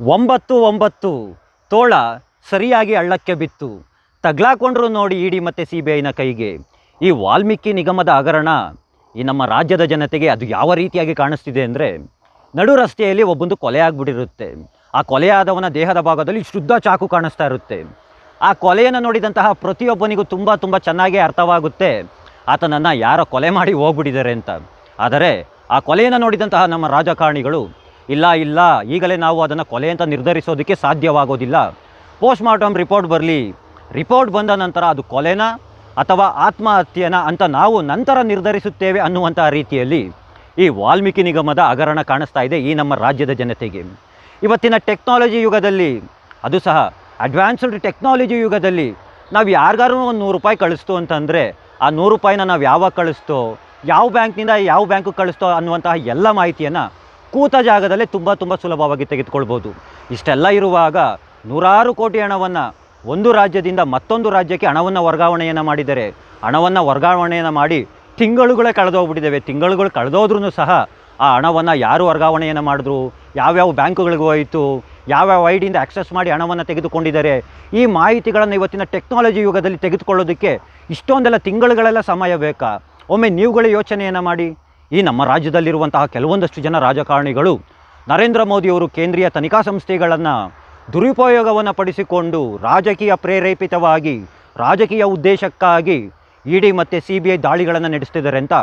ಒಂಬತ್ತು ಒಂಬತ್ತು. ತೋಳ ಸರಿಯಾಗಿ ಹಳ್ಳಕ್ಕೆ ಬಿತ್ತು. ತಗ್ಲಾಕೊಂಡ್ರು ನೋಡಿ ಇಡಿ ಮತ್ತು ಸಿ ಬಿ ಐನ ಕೈಗೆ. ಈ ವಾಲ್ಮೀಕಿ ನಿಗಮದ ಹಗರಣ ಈ ನಮ್ಮ ರಾಜ್ಯದ ಜನತೆಗೆ ಅದು ಯಾವ ರೀತಿಯಾಗಿ ಕಾಣಿಸ್ತಿದೆ ಅಂದರೆ ನಡು ರಸ್ತೆಯಲ್ಲಿ ಒಬ್ಬೊಂದು ಕೊಲೆ ಆಗ್ಬಿಟ್ಟಿರುತ್ತೆ. ಆ ಕೊಲೆಯಾದವನ ದೇಹದ ಭಾಗದಲ್ಲಿ ಶುದ್ಧ ಚಾಕು ಕಾಣಿಸ್ತಾ ಇರುತ್ತೆ. ಆ ಕೊಲೆಯನ್ನು ನೋಡಿದಂತಹ ಪ್ರತಿಯೊಬ್ಬನಿಗೂ ತುಂಬ ತುಂಬ ಚೆನ್ನಾಗೇ ಅರ್ಥವಾಗುತ್ತೆ. ಆತನನ್ನು ಯಾರೋ ಕೊಲೆ ಮಾಡಿ ಹೋಗ್ಬಿಟ್ಟಿದ್ದಾರೆ ಅಂತ. ಆದರೆ ಆ ಕೊಲೆಯನ್ನು ನೋಡಿದಂತಹ ನಮ್ಮ ರಾಜಕಾರಣಿಗಳು ಇಲ್ಲ ಇಲ್ಲ, ಈಗಲೇ ನಾವು ಅದನ್ನು ಕೊಲೆ ಅಂತ ನಿರ್ಧರಿಸೋದಕ್ಕೆ ಸಾಧ್ಯವಾಗೋದಿಲ್ಲ. ಪೋಸ್ಟ್ ಮಾರ್ಟಮ್ ರಿಪೋರ್ಟ್ ಬರಲಿ. ರಿಪೋರ್ಟ್ ಬಂದ ನಂತರ ಅದು ಕೊಲೆನ ಅಥವಾ ಆತ್ಮಹತ್ಯೆನ ಅಂತ ನಾವು ನಂತರ ನಿರ್ಧರಿಸುತ್ತೇವೆ ಅನ್ನುವಂಥ ರೀತಿಯಲ್ಲಿ ಈ ವಾಲ್ಮೀಕಿ ನಿಗಮದ ಹಗರಣ ಕಾಣಿಸ್ತಾ ಇದೆ ಈ ನಮ್ಮ ರಾಜ್ಯದ ಜನತೆಗೆ. ಇವತ್ತಿನ ಟೆಕ್ನಾಲಜಿ ಯುಗದಲ್ಲಿ, ಅದು ಸಹ ಅಡ್ವಾನ್ಸ್ಡ್ ಟೆಕ್ನಾಲಜಿ ಯುಗದಲ್ಲಿ ನಾವು ಯಾರಿಗಾರು ಒಂದು ನೂರು ರೂಪಾಯಿ ಕಳಿಸ್ತು ಅಂತಂದರೆ ಆ ನೂರು ರೂಪಾಯಿನ ನಾವು ಯಾವಾಗ ಕಳಿಸ್ತೋ, ಯಾವ ಬ್ಯಾಂಕ್ನಿಂದ ಯಾವ ಬ್ಯಾಂಕಿಗೆ ಕಳಿಸ್ತೋ ಅನ್ನುವಂತಹ ಎಲ್ಲ ಮಾಹಿತಿಯನ್ನು ಕೂತ ಜಾಗದಲ್ಲೇ ತುಂಬ ತುಂಬ ಸುಲಭವಾಗಿ ತೆಗೆದುಕೊಳ್ಬೋದು. ಇಷ್ಟೆಲ್ಲ ಇರುವಾಗ ನೂರಾರು ಕೋಟಿ ಹಣವನ್ನು ಒಂದು ರಾಜ್ಯದಿಂದ ಮತ್ತೊಂದು ರಾಜ್ಯಕ್ಕೆ ಹಣವನ್ನು ವರ್ಗಾವಣೆಯನ್ನು ಮಾಡಿದರೆ, ಹಣವನ್ನು ವರ್ಗಾವಣೆಯನ್ನು ಮಾಡಿ ತಿಂಗಳುಗಳೇ ಕಳೆದೋಗ್ಬಿಟ್ಟಿದ್ದೇವೆ. ತಿಂಗಳುಗಳು ಕಳೆದೋದ್ರೂ ಸಹ ಆ ಹಣವನ್ನು ಯಾರು ವರ್ಗಾವಣೆಯನ್ನು ಮಾಡಿದ್ರು? ಯಾವ್ಯಾವ ಬ್ಯಾಂಕುಗಳಿಗೆ ಹೋಯಿತು? ಯಾವ್ಯಾವ ಐ ಡಿಯಿಂದ ಆಕ್ಸೆಸ್ ಮಾಡಿ ಹಣವನ್ನು ತೆಗೆದುಕೊಂಡಿದ್ದಾರೆ? ಈ ಮಾಹಿತಿಗಳನ್ನು ಇವತ್ತಿನ ಟೆಕ್ನಾಲಜಿ ಯುಗದಲ್ಲಿ ತೆಗೆದುಕೊಳ್ಳೋದಕ್ಕೆ ಇಷ್ಟೊಂದೆಲ್ಲ ತಿಂಗಳುಗಳೆಲ್ಲ ಸಮಯ ಬೇಕಾ? ಒಮ್ಮೆ ನೀವುಗಳೇ ಯೋಚನೆಯನ್ನು ಮಾಡಿ. ಈ ನಮ್ಮ ರಾಜ್ಯದಲ್ಲಿರುವಂತಹ ಕೆಲವೊಂದಷ್ಟು ಜನ ರಾಜಕಾರಣಿಗಳು ನರೇಂದ್ರ ಮೋದಿಯವರು ಕೇಂದ್ರೀಯ ತನಿಖಾ ಸಂಸ್ಥೆಗಳನ್ನು ದುರುಪಯೋಗವನ್ನು ಪಡಿಸಿಕೊಂಡು ರಾಜಕೀಯ ಪ್ರೇರೇಪಿತವಾಗಿ, ರಾಜಕೀಯ ಉದ್ದೇಶಕ್ಕಾಗಿ ಇ ಡಿ ಮತ್ತು ಸಿ ಬಿ ಐ ದಾಳಿಗಳನ್ನು ನಡೆಸ್ತಿದ್ದಾರೆ ಅಂತ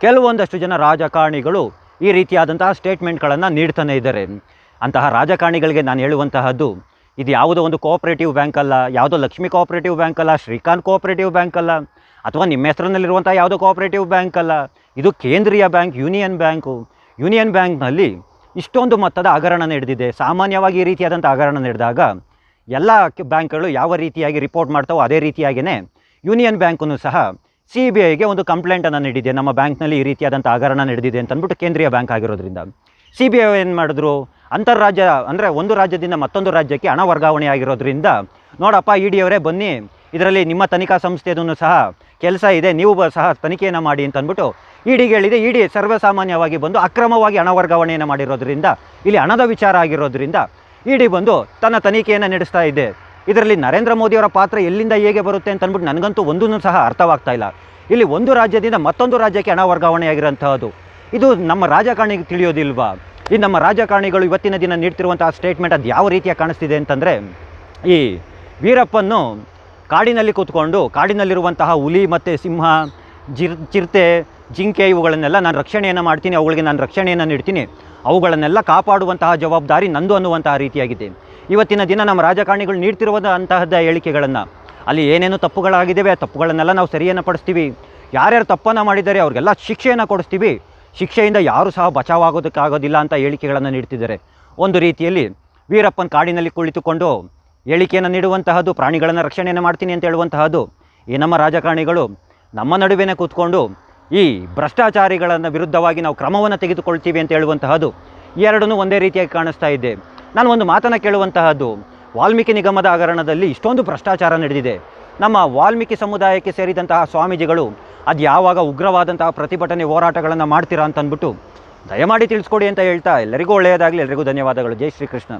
ಕೆಲವೊಂದಷ್ಟು ಜನ ರಾಜಕಾರಣಿಗಳು ಈ ರೀತಿಯಾದಂತಹ ಸ್ಟೇಟ್ಮೆಂಟ್ಗಳನ್ನು ನೀಡ್ತಾನೆ ಇದ್ದಾರೆ. ಅಂತಹ ರಾಜಕಾರಣಿಗಳಿಗೆ ನಾನು ಹೇಳುವಂತಹದ್ದು, ಇದು ಯಾವುದೋ ಒಂದು ಕೋಆಪರೇಟಿವ್ ಬ್ಯಾಂಕ್ ಅಲ್ಲ, ಯಾವುದೋ ಲಕ್ಷ್ಮಿ ಕೋಆಪರೇಟಿವ್ ಬ್ಯಾಂಕ್ ಅಲ್ಲ, ಶ್ರೀಕಾಂತ್ ಕೋಆಪರೇಟಿವ್ ಬ್ಯಾಂಕ್ ಅಲ್ಲ, ಅಥವಾ ನಿಮ್ಮ ಹೆಸರಿನಲ್ಲಿರುವಂಥ ಯಾವುದೋ ಕೋಆಪರೇಟಿವ್ ಬ್ಯಾಂಕ್ ಅಲ್ಲ ಇದು ಕೇಂದ್ರೀಯ ಬ್ಯಾಂಕ್, ಯೂನಿಯನ್ ಬ್ಯಾಂಕು. ಯೂನಿಯನ್ ಬ್ಯಾಂಕ್ನಲ್ಲಿ ಇಷ್ಟೊಂದು ಮೊತ್ತದ ಹಗರಣ ನಡೆದಿದೆ. ಸಾಮಾನ್ಯವಾಗಿ ಈ ರೀತಿಯಾದಂಥ ಹಗರಣ ನಡೆದಾಗ ಎಲ್ಲ ಬ್ಯಾಂಕ್ಗಳು ಯಾವ ರೀತಿಯಾಗಿ ರಿಪೋರ್ಟ್ ಮಾಡ್ತಾವೋ ಅದೇ ರೀತಿಯಾಗಿಯೇ ಯೂನಿಯನ್ ಬ್ಯಾಂಕನ್ನು ಸಹ ಸಿ ಬಿ ಐಗೆ ಒಂದು ಕಂಪ್ಲೇಂಟನ್ನು ನೀಡಿದೆ. ನಮ್ಮ ಬ್ಯಾಂಕ್ನಲ್ಲಿ ಈ ರೀತಿಯಾದಂಥ ಹಗರಣ ನಡೆದಿದೆ ಅಂತ ಅಂದ್ಬಿಟ್ಟು ಕೇಂದ್ರೀಯ ಬ್ಯಾಂಕ್ ಆಗಿರೋದ್ರಿಂದ. ಸಿ ಬಿ ಐ ಏನು ಮಾಡಿದ್ರು? ಅಂತಾರಾಜ್ಯ ಅಂದರೆ ಒಂದು ರಾಜ್ಯದಿಂದ ಮತ್ತೊಂದು ರಾಜ್ಯಕ್ಕೆ ಹಣ ವರ್ಗಾವಣೆ ಆಗಿರೋದ್ರಿಂದ ನೋಡಪ್ಪ, ಇ ಡಿ ಅವರೇ ಬನ್ನಿ. ಇದರಲ್ಲಿ ನಿಮ್ಮ ತನಿಖಾ ಸಂಸ್ಥೆದೂ ಸಹ ಕೆಲಸ ಇದೆ. ನೀವು ಸಹ ತನಿಖೆಯನ್ನು ಮಾಡಿ ಅಂತ ಅಂದ್ಬಿಟ್ಟು ಇಡಿಗೆ ಹೇಳಿದೆ ಇಡಿ ಸರ್ವಸಾಮಾನ್ಯವಾಗಿ ಬಂದು ಅಕ್ರಮವಾಗಿ ಹಣ ವರ್ಗಾವಣೆಯನ್ನು ಮಾಡಿರೋದ್ರಿಂದ, ಇಲ್ಲಿ ಹಣದ ವಿಚಾರ ಆಗಿರೋದ್ರಿಂದ ಇಡಿ ಬಂದು ತನ್ನ ತನಿಖೆಯನ್ನು ನಡೆಸ್ತಾ ಇದೆ. ಇದರಲ್ಲಿ ನರೇಂದ್ರ ಮೋದಿಯವರ ಪಾತ್ರ ಎಲ್ಲಿಂದ ಹೇಗೆ ಬರುತ್ತೆ ಅಂತ ಅಂದ್ಬಿಟ್ಟು ನನಗಂತೂ ಒಂದೂ ಸಹ ಅರ್ಥವಾಗ್ತಾ ಇಲ್ಲ. ಇಲ್ಲಿ ಒಂದು ರಾಜ್ಯದಿಂದ ಮತ್ತೊಂದು ರಾಜ್ಯಕ್ಕೆ ಹಣ ವರ್ಗಾವಣೆ ಆಗಿರೋಂಥದ್ದು ಇದು ನಮ್ಮ ರಾಜಕಾರಣಿಗೆ ತಿಳಿಯೋದಿಲ್ವಾ? ಈ ನಮ್ಮ ರಾಜಕಾರಣಿಗಳು ಇವತ್ತಿನ ದಿನ ನೀಡ್ತಿರುವಂತಹ ಸ್ಟೇಟ್ಮೆಂಟ್ ಅದು ಯಾವ ರೀತಿಯ ಕಾಣಿಸ್ತಿದೆ ಅಂತಂದರೆ, ಈ ವೀರಪ್ಪನ್ನು ಕಾಡಿನಲ್ಲಿ ಕೂತ್ಕೊಂಡು, ಕಾಡಿನಲ್ಲಿರುವಂತಹ ಹುಲಿ ಮತ್ತು ಸಿಂಹ ಜಿರ್ ಚಿರತೆ ಜಿಂಕೆ ಇವುಗಳನ್ನೆಲ್ಲ ನಾನು ರಕ್ಷಣೆಯನ್ನು ಮಾಡ್ತೀನಿ, ಅವುಗಳಿಗೆ ನಾನು ರಕ್ಷಣೆಯನ್ನು ನೀಡ್ತೀನಿ. ಅವುಗಳನ್ನೆಲ್ಲ ಕಾಪಾಡುವಂತಹ ಜವಾಬ್ದಾರಿ ನಂದು ಅನ್ನುವಂತಹ ರೀತಿಯಾಗಿದೆ. ಇವತ್ತಿನ ದಿನ ನಮ್ಮ ರಾಜಕಾರಣಿಗಳು ನೀಡ್ತಿರುವಂತಹದ್ದ ಹೇಳಿಕೆಗಳನ್ನು, ಅಲ್ಲಿ ಏನೇನು ತಪ್ಪುಗಳಾಗಿದ್ದಾವೆ, ಆ ತಪ್ಪುಗಳನ್ನೆಲ್ಲ ನಾವು ಸರಿಯನ್ನು ಪಡಿಸ್ತೀವಿ. ಯಾರ್ಯಾರು ತಪ್ಪನ್ನು ಮಾಡಿದ್ದಾರೆ, ಅವ್ರಿಗೆಲ್ಲ ಶಿಕ್ಷೆಯನ್ನು ಕೊಡಿಸ್ತೀವಿ. ಶಿಕ್ಷೆಯಿಂದ ಯಾರೂ ಸಹ ಬಚಾವಾಗೋದಕ್ಕಾಗೋದಿಲ್ಲ ಅಂತ ಹೇಳಿಕೆಗಳನ್ನು ನೀಡ್ತಿದ್ದಾರೆ. ಒಂದು ರೀತಿಯಲ್ಲಿ ವೀರಪ್ಪನ ಕಾಡಿನಲ್ಲಿ ಕುಳಿತುಕೊಂಡು ಹೇಳಿಕೆಯನ್ನು ನೀಡುವಂತಹದ್ದು, ಪ್ರಾಣಿಗಳನ್ನು ರಕ್ಷಣೆಯನ್ನು ಮಾಡ್ತೀನಿ ಅಂತ ಹೇಳುವಂತಹದ್ದು, ಈ ನಮ್ಮ ರಾಜಕಾರಣಿಗಳು ನಮ್ಮ ನಡುವೆನೇ ಕೂತ್ಕೊಂಡು ಈ ಭ್ರಷ್ಟಾಚಾರಿಗಳನ್ನು ವಿರುದ್ಧವಾಗಿ ನಾವು ಕ್ರಮವನ್ನು ತೆಗೆದುಕೊಳ್ತೀವಿ ಅಂತ ಹೇಳುವಂತಹದ್ದು ಎರಡನ್ನೂ ಒಂದೇ ರೀತಿಯಾಗಿ ಕಾಣಿಸ್ತಾ ಇದ್ದೆ ನಾನು ಒಂದು ಮಾತನ್ನು ಕೇಳುವಂತಹದ್ದು, ವಾಲ್ಮೀಕಿ ನಿಗಮದ ಹಗರಣದಲ್ಲಿ ಇಷ್ಟೊಂದು ಭ್ರಷ್ಟಾಚಾರ ನಡೆದಿದೆ. ನಮ್ಮ ವಾಲ್ಮೀಕಿ ಸಮುದಾಯಕ್ಕೆ ಸೇರಿದಂತಹ ಸ್ವಾಮೀಜಿಗಳು, ಅದು ಯಾವಾಗ ಉಗ್ರವಾದಂತಹ ಪ್ರತಿಭಟನೆ ಹೋರಾಟಗಳನ್ನು ಮಾಡ್ತೀರಾ ಅಂತಂದ್ಬಿಟ್ಟು ದಯಮಾಡಿ ತಿಳಿಸ್ಕೊಡಿ ಅಂತ ಹೇಳ್ತಾ ಎಲ್ಲರಿಗೂ ಒಳ್ಳೆಯದಾಗಲಿ ಎಲ್ಲರಿಗೂ ಧನ್ಯವಾದಗಳು. ಜೈ ಶ್ರೀಕೃಷ್ಣ.